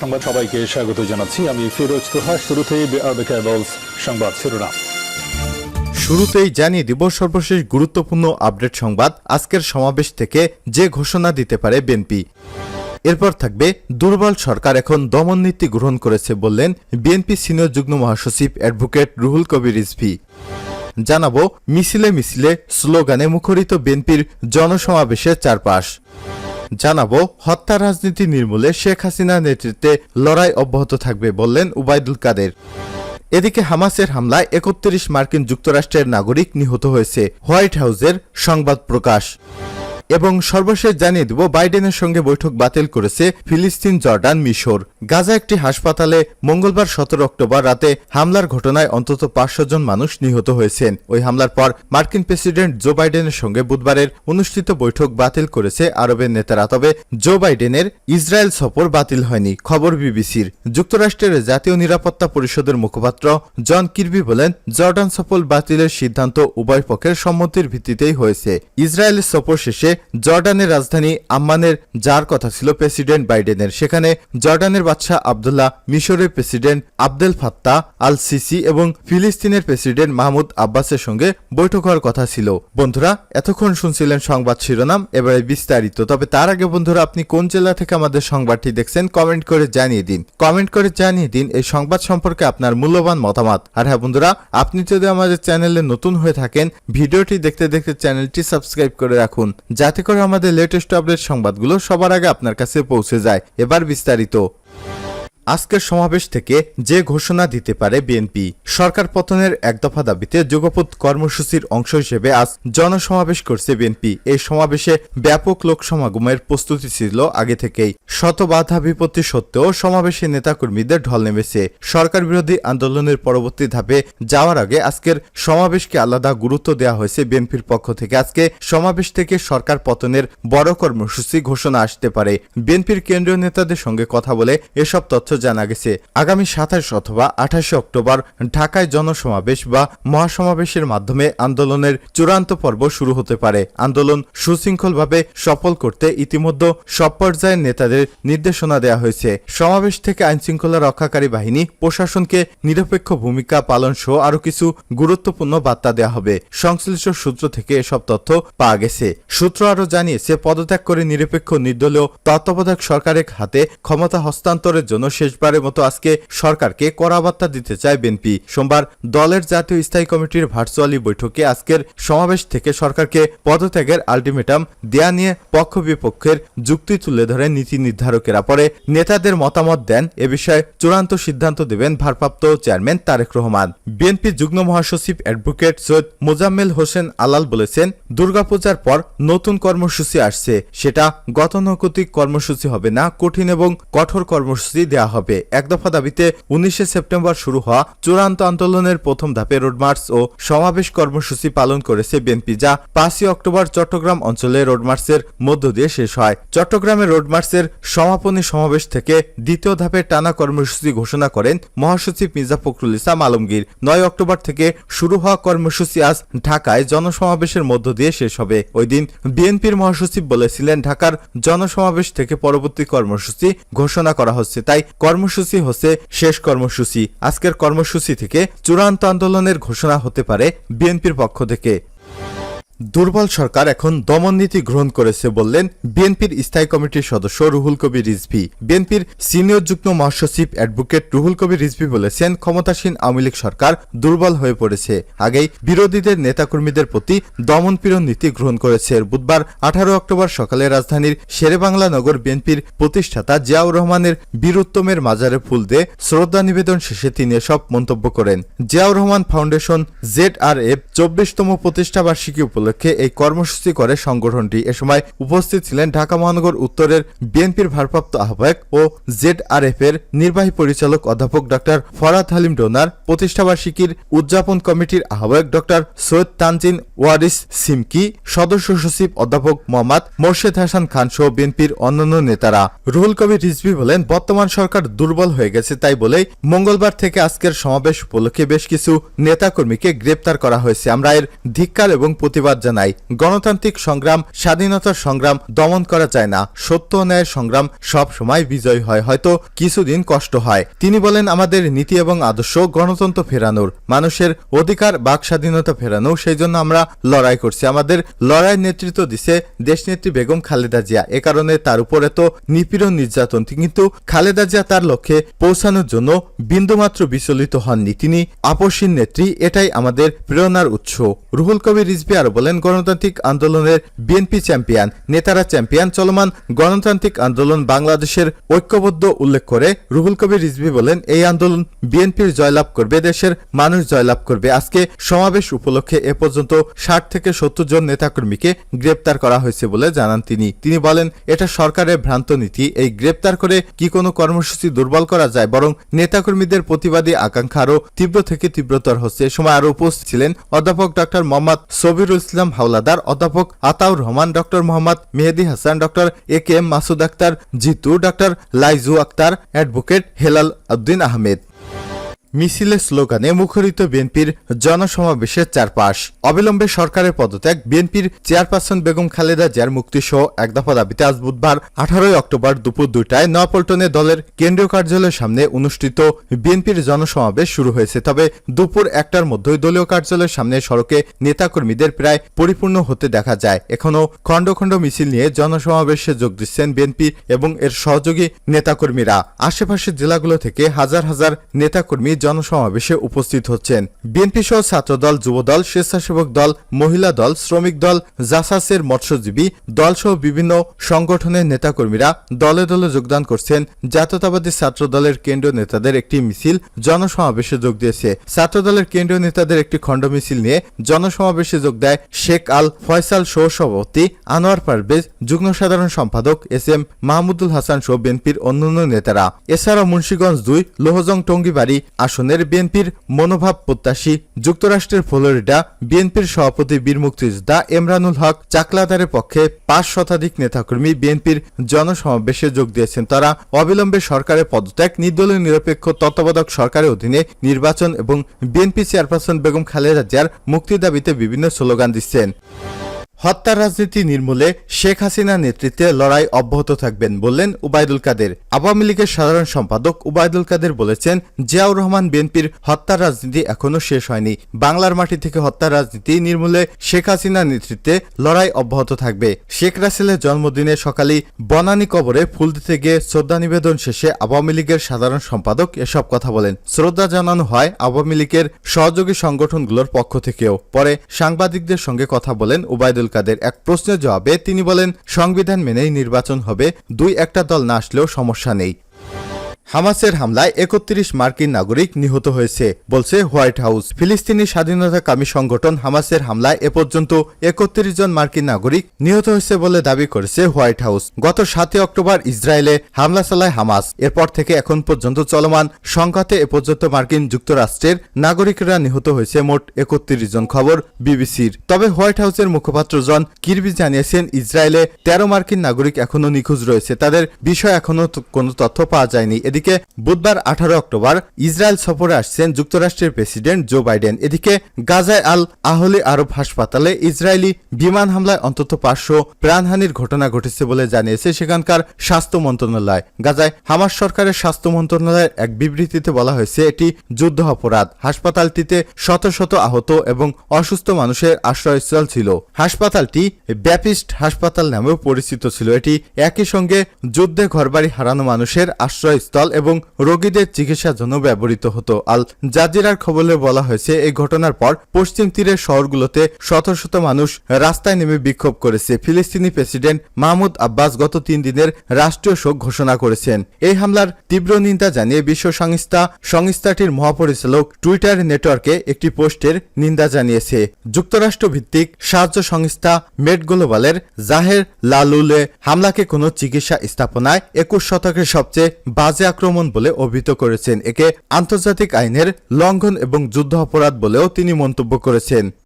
সংবাদ সবাইকে স্বাগত জানাচ্ছি। আমি ফিরোজ তোহা। শুরুতেই সংবাদ শিরোনাম। শুরুতেই জানিয়ে দিব সর্বশেষ গুরুত্বপূর্ণ আপডেট সংবাদ। আজকের সমাবেশ থেকে যে ঘোষণা দিতে পারে বিএনপি, এরপর থাকবে দুর্বল সরকার এখন দমন নীতি গ্রহণ করেছে বললেন বিএনপি সিনিয়র যুগ্ম মহাসচিব অ্যাডভোকেট রুহুল কবির রিজভি। জানাব, মিছিলে মিছিলে স্লোগানে মুখরিত বিএনপির জনসমাবেশের চারপাশ। জানাব, হত্যা রাজনীতি নির্মূলে শেখ হাসিনা নেতৃত্বে লড়াই অব্যাহত থাকবে বললেন উবায়দুল কাদের। এদিকে হামাসের হামলায় একত্রিশ মার্কিন যুক্তরাষ্ট্রের নাগরিক নিহত হয়েছে, হোয়াইট হাউসের সংবাদ প্রকাশ। এবং সর্বশেষ জানিয়ে দেব, বাইডেনের সঙ্গে বৈঠক বাতিল করেছে ফিলিস্তিন, জর্ডান, মিশর। গাজা একটি হাসপাতালে মঙ্গলবার সতেরো অক্টোবর রাতে হামলার ঘটনায় অন্তত পাঁচশো জন মানুষ নিহত হয়েছেন। ওই হামলার পর মার্কিন প্রেসিডেন্ট জো বাইডেনের সঙ্গে বুধবারের অনুষ্ঠিত বৈঠক বাতিল করেছে আরবের নেতারা, তবে জো বাইডেনের ইসরায়েল সফর বাতিল হয়নি, খবর বিবিসির। যুক্তরাষ্ট্রের জাতীয় নিরাপত্তা পরিষদের মুখপাত্র জন কিরবি বলেন, জর্ডান সফর বাতিলের সিদ্ধান্ত উভয় পক্ষের সম্মতির ভিত্তিতেই হয়েছে। ইসরায়েলের সফর শেষে জর্ডানের রাজধানী আম্মানের, যার কথা ছিল প্রেসিডেন্ট বাইডেনের। সেখানে জর্ডানের বাদশাহ আবদুল্লাহ মিশরের president Abdel Fattah al Sisi এবং ফিলিস্তিনের প্রেসিডেন্ট মাহমুদ আব্বাসের সঙ্গে বৈঠক হওয়ার কথা ছিল। বন্ধুরা, এতক্ষণ শুনছিলেন সংবাদ শিরোনাম, এবারে বিস্তারিত। তবে তার আগে বন্ধুরা, আপনি কোন জেলা থেকে আমাদের সংবাদটি দেখছেন, কমেন্ট করে জানিয়ে দিন। কমেন্ট করে জানিয়ে দিন এই সংবাদ সম্পর্কে আপনার মূল্যবান মতামত। আর হ্যাঁ বন্ধুরা, আপনি যদি আমাদের চ্যানেলে নতুন হয়ে থাকেন, ভিডিওটি দেখতে দেখতে চ্যানেলটি সাবস্ক্রাইব করে রাখুন। যাতে করে আমাদের লেটেস্ট আপডেট সংবাদগুলো সবার আগে আপনার কাছে পৌঁছে যায়। এবার বিস্তারিত। আজকের সমাবেশ থেকে যে ঘোষণা দিতে পারে বিএনপি, সরকার পতনের এক দফা দাবিতে যুগপৎ কর্মসূচির অংশ হিসেবে আজ জনসমাবেশ করছে বিএনপি। এই সমাবেশে ব্যাপক লোক সমাগমের প্রস্তুতি ছিল আগে থেকেই। শত বাধা বিপত্তি সত্ত্বেও সমাবেশে নেতাকর্মীদের ঢল নেমেছে। সরকার বিরোধী আন্দোলনের পরবর্তী ধাপে যাওয়ার আগে আজকের সমাবেশকে আলাদা গুরুত্ব দেওয়া হয়েছে বিএনপির পক্ষ থেকে। আজকে সমাবেশ থেকে সরকার পতনের বড় কর্মসূচি ঘোষণা আসতে পারে। বিএনপির কেন্দ্রীয় নেতাদের সঙ্গে কথা বলে এসব তথ্য জানা গেছে। আগামী সাতাশ অথবা আঠাশে অক্টোবর ঢাকায় জনসমাবেশ বা মহাসমাবেশের মাধ্যমে আন্দোলনের চূড়ান্ত পর্ব শুরু হতে পারে। আন্দোলন সুশৃঙ্খলভাবে সফল করতে ইতিমধ্যে সব পর্যায়ের নেতাদের নির্দেশনা দেওয়া হয়েছে। সমাবেশ থেকে আইনশৃঙ্খলা রক্ষাকারী বাহিনী, প্রশাসনকে নিরপেক্ষ ভূমিকা পালন সহ আরও কিছু গুরুত্বপূর্ণ বার্তা দেওয়া হবে। সংশ্লিষ্ট সূত্র থেকে এসব তথ্য পাওয়া গেছে। সূত্র আরও জানিয়েছে, পদত্যাগ করে নিরপেক্ষ, নির্দলীয় তত্ত্বাবধায়ক সরকারের হাতে ক্ষমতা হস্তান্তরের জন্য শেষবারের মতো আজকে সরকারকে কড়া বার্তা দিতে চায় বিএনপি। সোমবার দলের জাতীয় স্থায়ী কমিটির ভার্চুয়ালি বৈঠকে আজকের সমাবেশ থেকে সরকারকে পদত্যাগের আলটিমেটাম দেয়া নিয়ে পক্ষ বিপক্ষের যুক্তি তুলে ধরে নীতি নির্ধারকেরা। পরে নেতাদের মতামত দেন, এ বিষয়ে চূড়ান্ত সিদ্ধান্ত দেবেন ভারপ্রাপ্ত চেয়ারম্যান তারেক রহমান। বিএনপি যুগ্ম মহাসচিব অ্যাডভোকেট সৈয়দ মোজাম্মেল হোসেন আলাল বলেছেন, দুর্গাপূজার পর নতুন কর্মসূচি আসছে। সেটা গতানুগতিক কর্মসূচি হবে না, কঠিন এবং কঠোর কর্মসূচি দেওয়া হবে। এক দফা দাবিতে উনিশে সেপ্টেম্বর শুরু হওয়া চূড়ান্ত আন্দোলনের প্রথম ধাপে রোড মার্চ ও সমাবেশ কর্মসূচি পালন করেছে বিএনপি, যা পাঁচই অক্টোবর চট্টগ্রাম অঞ্চলে রোড মার্চের মধ্য দিয়ে শেষ হয়। চট্টগ্রামে রোড মার্চের সমাপনী সমাবেশ থেকে দ্বিতীয় ধাপে টানা কর্মসূচি ঘোষণা করেন মহাসচিব মির্জা ফখরুল ইসলাম আলমগীর। নয় অক্টোবর থেকে শুরু হওয়া কর্মসূচি আজ ঢাকায় জনসমাবেশের মধ্য দিয়ে শেষ হবে। ওই দিন বিএনপির মহাসচিব বলেছিলেন, ঢাকার জনসমাবেশ থেকে পরবর্তী কর্মসূচি ঘোষণা করা হচ্ছে, তাই কর্মসূচি হচ্ছে শেষ কর্মসূচি। আজকের কর্মসূচি থেকে চূড়ান্ত আন্দোলনের ঘোষণা হতে পারে বিএনপির পক্ষ থেকে। দুর্বল সরকার এখন দমন নীতি গ্রহণ করেছে বললেন বিএনপির স্থায়ী কমিটির সদস্য রুহুল কবির রিজভি। বিএনপির সিনিয়র যুগ্ম মহাসচিব অ্যাডভোকেট রুহুল কবির রিজভি বলেছেন, ক্ষমতাসীন আওয়ামী লীগ সরকার দুর্বল হয়ে পড়েছে। আগেই বিরোধীদের নেতাকর্মীদের প্রতি দমনপীড়ন নীতি গ্রহণ করেছে। বুধবার আঠারো অক্টোবর সকালে রাজধানীর শেরেবাংলা নগর বিএনপির প্রতিষ্ঠাতা জিয়াউর রহমানের বীরুত্তমের মাজারে ফুল দিয়ে শ্রদ্ধা নিবেদন শেষে তিনি এসব মন্তব্য করেন। Ziaur Rahman foundation Z R F চব্বিশতম প্রতিষ্ঠাবার্ষিকী উপলক্ষে এই কর্মসূচি করে সংগঠনটি। এ সময় উপস্থিত ছিলেন ঢাকা মহানগর উত্তরের বিএনপির ভারপ্রাপ্ত আহ্বায়ক ও জেড আর এফ এর নির্বাহী পরিচালক অধ্যাপক ডক্টর ফরাদ হালিম ডোনার, প্রতিষ্ঠাবার্ষিকীর উদযাপন কমিটির আহ্বায়ক ডক্টর সৈয়দ তানজিন ওয়ারিস সিমকি, সদস্য সচিব অধ্যাপক মোহাম্মদ মোর্শেদ হাসান খান সহ বিএনপির অন্যান্য নেতারা। রুহুল কবির রিজভি বলেন, বর্তমান সরকার দুর্বল হয়ে গেছে তাই বলেই মঙ্গলবার থেকে আজকের সমাবেশ উপলক্ষে বেশ কিছু নেতাকর্মীকে গ্রেপ্তার করা হয়েছে। আমরা এর ধিক্কার এবং প্রতিবাদ প্রতিবাদ জানাই। গণতান্ত্রিক সংগ্রাম স্বাধীনতার সংগ্রাম দমন করা যায় না। সত্য ন্যায়ের সংগ্রাম সব সময় বিজয় হয়। হয়তো কিছুদিন কষ্ট হয়। তিনি বলেন, আমাদের নীতি এবং আদর্শ গণতন্ত্র ফেরানোর, মানুষের অধিকার বাক স্বাধীনতা ফেরানো সেই জন্য আমরা লড়াই করছি। আমাদের লড়াইয়ের নেতৃত্ব দিছে দেশনেত্রী বেগম খালেদা জিয়া। এ কারণে তার উপর এত নিপীড়ন নির্যাতন। কিন্তু খালেদা জিয়া তার লক্ষ্যে পৌঁছানোর জন্য বিন্দুমাত্র বিচলিত হননি। তিনি আপসীন নেত্রী। এটাই আমাদের প্রেরণার উৎস। রুহুল কবির রিজভি আরও বলেন গণতান্ত্রিক আন্দোলনের বিএনপি চ্যাম্পিয়ন নেতারা চ্যাম্পিয়ন চলমান গণতান্ত্রিক আন্দোলন বাংলাদেশের ঐক্যবদ্ধ উল্লেখ করে রুহুল কবির রিজভি বলেন, এই আন্দোলন বিএনপির জয়লাভ করবে দেশের মানুষ জয়লাভ করবে। আজকে সমাবেশ উপলক্ষে এ পর্যন্ত ষাট থেকে সত্তর জন নেতাকর্মীকে গ্রেপ্তার করা হয়েছে বলে জানান তিনি। তিনি বলেন, এটা সরকারের ভ্রান্ত নীতি। এই গ্রেপ্তার করে কি কোনো কর্মসূচি দুর্বল করা যায়, বরং নেতাকর্মীদের প্রতিবাদী আকাঙ্ক্ষা আরও তীব্র থেকে তীব্রতর হচ্ছে। এ সময় আরও উপস্থিত ছিলেন অধ্যাপক ডক্টর মোহাম্মদ সবিরুল ইসলাম হাওলাদার অধ্যাপক আতাউর রহমান, ড. মোহাম্মদ মেহেদি হাসান, ড. A K M Masud Akhter, Jitu doctor Laiju Akhter, advocate Helal Uddin Ahmed. মিছিলের স্লোগানে মুখরিত বিএনপির জনসমাবেশের চারপাশ। অবিলম্বে সরকারের পদত্যাগ, বিএনপির চেয়ারপারসন বেগম খালেদা জিয়ার মুক্তিসহ এক দফা দাবিতে আজ বুধবার আঠারোই অক্টোবর দুপুর দুইটায় নয়াপল্টনে দলের কেন্দ্রীয় কার্যালয়ের সামনে অনুষ্ঠিত বিএনপির জনসমাবেশ শুরু হয়েছে। তবে দুপুর একটার মধ্যেই দলীয় কার্যালয়ের সামনে সড়কে নেতাকর্মীদের প্রায় পরিপূর্ণ হতে দেখা যায়। এখনও খণ্ড খণ্ড মিছিল নিয়ে জনসমাবেশে যোগ দিচ্ছেন বিএনপি এবং এর সহযোগী নেতাকর্মীরা। আশেপাশের জেলাগুলো থেকে হাজার হাজার নেতাকর্মী জনসমাবেশে উপস্থিত হচ্ছেন। বিএনপি সহ ছাত্রদল, যুবদল, স্বেচ্ছাসেবক দল, মহিলা দল, শ্রমিক দল, জাসাসের মৎস্যজীবী দলসহ বিভিন্ন সংগঠনের নেতাকর্মীরা দলে দলে যোগদান করছেন। জাতীয়তাবাদী ছাত্র দলের কেন্দ্রীয় নেতাদের একটি মিছিল জনসমাবেশে যোগ দিয়েছে। ছাত্র দলের কেন্দ্রীয় নেতাদের একটি খণ্ড মিছিল নিয়ে জনসমাবেশে যোগ দেয় শেখ আল ফয়সাল সহ সভাপতি আনোয়ার পারভেজ, যুগ্ম সাধারণ সম্পাদক এস এম মাহমুদুল হাসান সহ বিএনপির অন্যান্য নেতারা। এছাড়াও মুন্সীগঞ্জ দুই, লোহজং টঙ্গিবাড়ি আসনের বিএনপির মনোভাব প্রত্যাশী যুক্তরাষ্ট্রের ফ্লোরিডা বিএনপির সভাপতি বীর মুক্তিযোদ্ধা এমরানুল হক চাকলাদারের পক্ষে পাঁচ শতাধিক নেতাকর্মী বিএনপির জনসমাবেশে যোগ দিয়েছেন। তারা অবিলম্বে সরকারের পদত্যাগ, নির্দলীয় নিরপেক্ষ তত্ত্বাবধায়ক সরকারের অধীনে নির্বাচন এবং বিএনপি চেয়ারপারসন বেগম খালেদা জিয়ার মুক্তি দাবিতে বিভিন্ন স্লোগান দিচ্ছেন। হত্যার রাজনীতি নির্মূলে শেখ হাসিনার নেতৃত্বে লড়াই অব্যাহত থাকবেন বললেন উবায়দুল কাদের। আওয়ামী লীগের সাধারণ সম্পাদক উবায়দুল কাদের বলেছেন, জিয়াউর রহমান বিএনপির হত্যার রাজনীতি এখনও শেষ হয়নি। বাংলার মাটি থেকে হত্যার রাজনীতি নির্মূলে শেখ হাসিনার নেতৃত্বে লড়াই অব্যাহত থাকবে। শেখ রাসেলের জন্মদিনে সকালেই বনানী কবরে ফুল দিতে গিয়ে শ্রদ্ধা নিবেদন শেষে আওয়ামী লীগের সাধারণ সম্পাদক এসব কথা বলেন। শ্রদ্ধা জানানো হয় আওয়ামী লীগের সহযোগী সংগঠনগুলোর পক্ষ থেকেও। পরে সাংবাদিকদের সঙ্গে কথা বলেন উবায়দুল কাদের এক প্রশ্নের জবাবে তিনি বলেন, সংবিধান মেনেই নির্বাচন হবে দুই একটা দল না আসলেও সমস্যা নেই। হামাসের হামলায় একত্রিশ মার্কিন নাগরিক নিহত হয়েছে, বলছে হোয়াইট হাউস। ফিলিস্তিনি স্বাধীনতাকামী সংগঠন হামাসের হামলায় এ পর্যন্ত একত্রিশ জন মার্কিন নাগরিক নিহত হয়েছে বলে দাবি করেছে হোয়াইট হাউস। গত সাতই অক্টোবর ইসরায়েলে হামলা চালায় হামাস। এরপর থেকে এখন পর্যন্ত চলমান সংঘাতে এ পর্যন্ত মার্কিন যুক্তরাষ্ট্রের নাগরিকরা নিহত হয়েছে মোট একত্রিশ জন খবর বিবিসির। তবে হোয়াইট হাউসের মুখপাত্র জন কিরবি জানিয়েছেন, ইসরায়েলে তেরো মার্কিন নাগরিক এখনও নিখোঁজ রয়েছে। তাদের বিষয় এখনও কোনো তথ্য পাওয়া যায়নি। এদিকে বুধবার আঠারো অক্টোবর ইসরায়েল সফরে আসছেন যুক্তরাষ্ট্রের প্রেসিডেন্ট জো বাইডেন। এদিকে গাজায় আল আহলি আরব হাসপাতালে ইসরায়েলি বিমান হামলায় অন্তত পাঁচশো প্রাণহানির ঘটনা ঘটেছে বলে জানিয়েছে সেখানকার স্বাস্থ্য মন্ত্রণালয়। গাজায় হামাস সরকারের স্বাস্থ্য মন্ত্রণালয়ের এক বিবৃতিতে বলা হয়েছে, এটি যুদ্ধ অপরাধ। হাসপাতালটিতে শত শত আহত এবং অসুস্থ মানুষের আশ্রয়স্থল ছিল। হাসপাতালটি ব্যাপিস্ট হাসপাতাল নামেও পরিচিত ছিল। এটি একই সঙ্গে যুদ্ধে ঘরবাড়ি হারানো মানুষের আশ্রয়স্থল এবং রোগীদের চিকিৎসার জন্য ব্যবহৃত হতো। আল জাজিরার খবরে বলা হয়েছে, এই ঘটনার পর পশ্চিম তীরের শহরগুলোতে শত শত মানুষ রাস্তায় নেমে বিক্ষোভ করেছে। ফিলিস্তিনি প্রেসিডেন্ট মাহমুদ আব্বাস গত তিন দিনের রাষ্ট্রীয় শোক ঘোষণা করেছেন। এই হামলার তীব্র নিন্দা জানিয়ে বিশ্ব সংস্থা, সংস্থাটির মহাপরিচালক টুইটার নেটওয়ার্কে একটি পোস্টের নিন্দা জানিয়েছে। যুক্তরাষ্ট্র ভিত্তিক সাহায্য সংস্থা মেড গ্লোবালের জাহের লালুলে হামলাকে কোনো চিকিৎসা স্থাপনায় একুশ শতকের সবচেয়ে বাজে আক্রমণ বলে অভিহিত করেছেন। একে আন্তর্জাতিক আইনের লঙ্ঘন এবং যুদ্ধ অপরাধ বলেও তিনি মন্তব্য করেছেন।